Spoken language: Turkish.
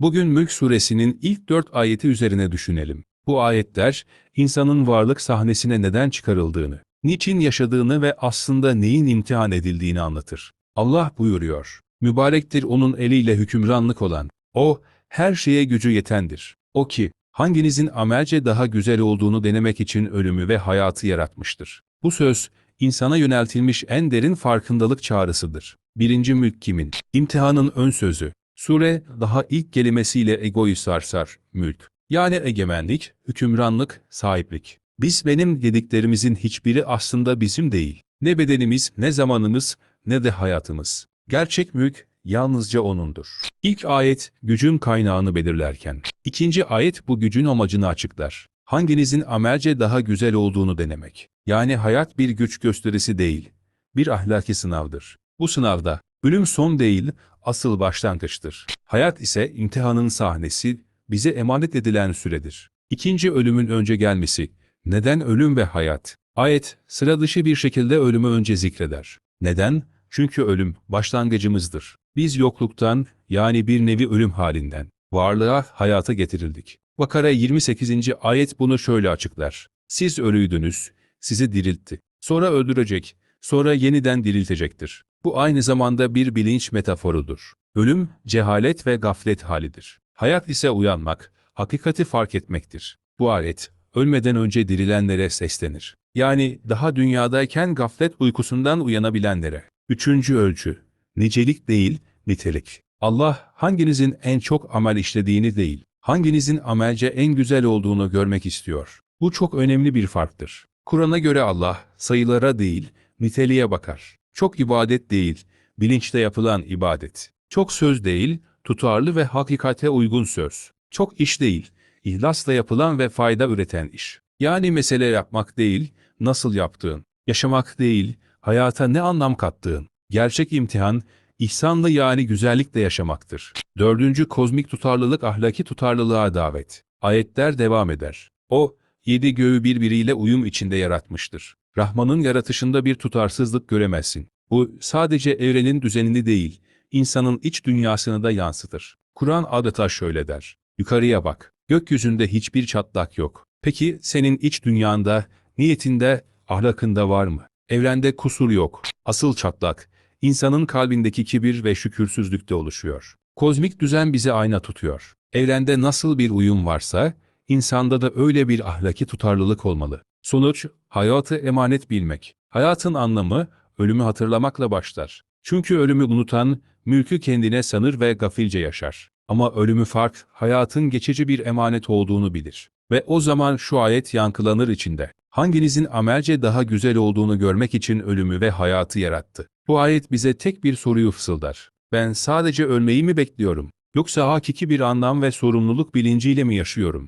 Bugün Mülk suresinin ilk dört ayeti üzerine düşünelim. Bu ayetler, insanın varlık sahnesine neden çıkarıldığını, niçin yaşadığını ve aslında neyin imtihan edildiğini anlatır. Allah buyuruyor, mübarektir onun eliyle hükümranlık olan, o, her şeye gücü yetendir. O ki, hanginizin amelce daha güzel olduğunu denemek için ölümü ve hayatı yaratmıştır. Bu söz, insana yöneltilmiş en derin farkındalık çağrısıdır. Birinci mülk kimin? İmtihanın ön sözü. Sure, daha ilk kelimesiyle egoyu sarsar, mülk. Yani egemenlik, hükümranlık, sahiplik. Biz benim dediklerimizin hiçbiri aslında bizim değil. Ne bedenimiz, ne zamanımız, ne de hayatımız. Gerçek mülk, yalnızca O'nundur. İlk ayet, gücün kaynağını belirlerken. İkinci ayet bu gücün amacını açıklar. Hanginizin amelce daha güzel olduğunu denemek. Yani hayat bir güç gösterisi değil, bir ahlaki sınavdır. Bu sınavda, ölüm son değil, asıl başlangıçtır. Hayat ise imtihanın sahnesi, bize emanet edilen süredir. İkinci ölümün önce gelmesi. Neden ölüm ve hayat? Ayet, sıra dışı bir şekilde ölümü önce zikreder. Neden? Çünkü ölüm başlangıcımızdır. Biz yokluktan, yani bir nevi ölüm halinden, varlığa, hayata getirildik. Bakara 28. ayet bunu şöyle açıklar. Siz ölüydünüz, sizi diriltti. Sonra öldürecek, sonra yeniden diriltecektir. Bu aynı zamanda bir bilinç metaforudur. Ölüm, cehalet ve gaflet halidir. Hayat ise uyanmak, hakikati fark etmektir. Bu ayet, ölmeden önce dirilenlere seslenir. Yani daha dünyadayken gaflet uykusundan uyanabilenlere. Üçüncü ölçü, nicelik değil, nitelik. Allah, hanginizin en çok amel işlediğini değil, hanginizin amelce en güzel olduğunu görmek istiyor. Bu çok önemli bir farktır. Kur'an'a göre Allah, sayılara değil, niteliğe bakar. Çok ibadet değil, bilinçte yapılan ibadet. Çok söz değil, tutarlı ve hakikate uygun söz. Çok iş değil, ihlasla yapılan ve fayda üreten iş. Yani mesele yapmak değil, nasıl yaptığın. Yaşamak değil, hayata ne anlam kattığın. Gerçek imtihan, ihsanla yani güzellikle yaşamaktır. Dördüncü kozmik tutarlılık ahlaki tutarlılığa davet. Ayetler devam eder. O, yedi göğü birbiriyle uyum içinde yaratmıştır. Rahman'ın yaratışında bir tutarsızlık göremezsin. Bu sadece evrenin düzenini değil, insanın iç dünyasını da yansıtır. Kur'an adeta şöyle der. Yukarıya bak. Gökyüzünde hiçbir çatlak yok. Peki senin iç dünyanda, niyetinde, ahlakında var mı? Evrende kusur yok. Asıl çatlak, insanın kalbindeki kibir ve şükürsüzlükte oluşuyor. Kozmik düzen bizi ayna tutuyor. Evrende nasıl bir uyum varsa, insanda da öyle bir ahlaki tutarlılık olmalı. Sonuç, hayatı emanet bilmek. Hayatın anlamı, ölümü hatırlamakla başlar. Çünkü ölümü unutan, mülkü kendine sanır ve gafilce yaşar. Ama ölümü fark, hayatın geçici bir emanet olduğunu bilir. Ve o zaman şu ayet yankılanır içinde. Hanginizin amelce daha güzel olduğunu görmek için ölümü ve hayatı yarattı. Bu ayet bize tek bir soruyu fısıldar. Ben sadece ölmeyi mi bekliyorum? Yoksa hakiki bir anlam ve sorumluluk bilinciyle mi yaşıyorum?